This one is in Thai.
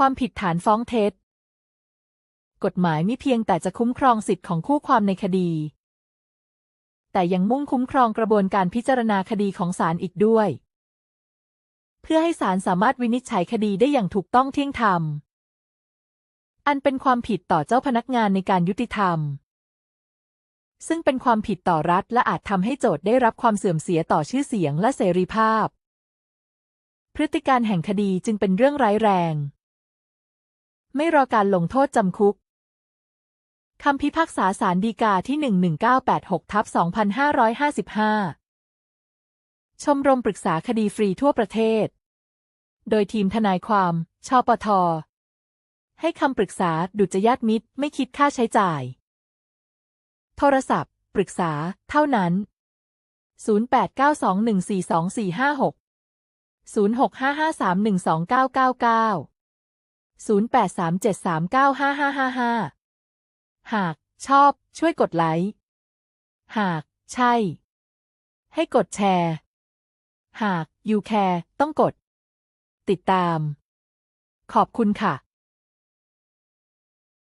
ความผิดฐานฟ้องเท็จ กฎหมายมิเพียงแต่จะคุ้มครองสิทธิ์ของคู่ความในคดี แต่ยังมุ่งคุ้มครองกระบวนการพิจารณาคดีของศาลอีกด้วย เพื่อให้ศาลสามารถวินิจฉัยคดีได้อย่างถูกต้องเที่ยงธรรม อันเป็นความผิดต่อเจ้าพนักงานในการยุติธรรม ซึ่งเป็นความผิดต่อรัฐและอาจทำให้โจทย์ได้รับความเสื่อมเสียต่อชื่อเสียงและเสรีภาพ พฤติการแห่งคดีจึงเป็นเรื่องร้ายแรง ไม่รอการลงโทษจำคุกคำพิพากษาศาลฎีกาที่ 11986ทับ2555 ชมรมปรึกษาคดีฟรีทั่วประเทศ โดยทีมทนายความ ชปท ให้คำปรึกษาดุจยาติมิตร ไม่คิดค่าใช้จ่าย โทรศัพท์ ปรึกษา เท่านั้น 0892142456 0655312999 0837395555 หากชอบช่วยกดไลค์ หากใช่ ให้กดแชร์ หาก you care ต้องกด ติดตาม ขอบคุณค่ะ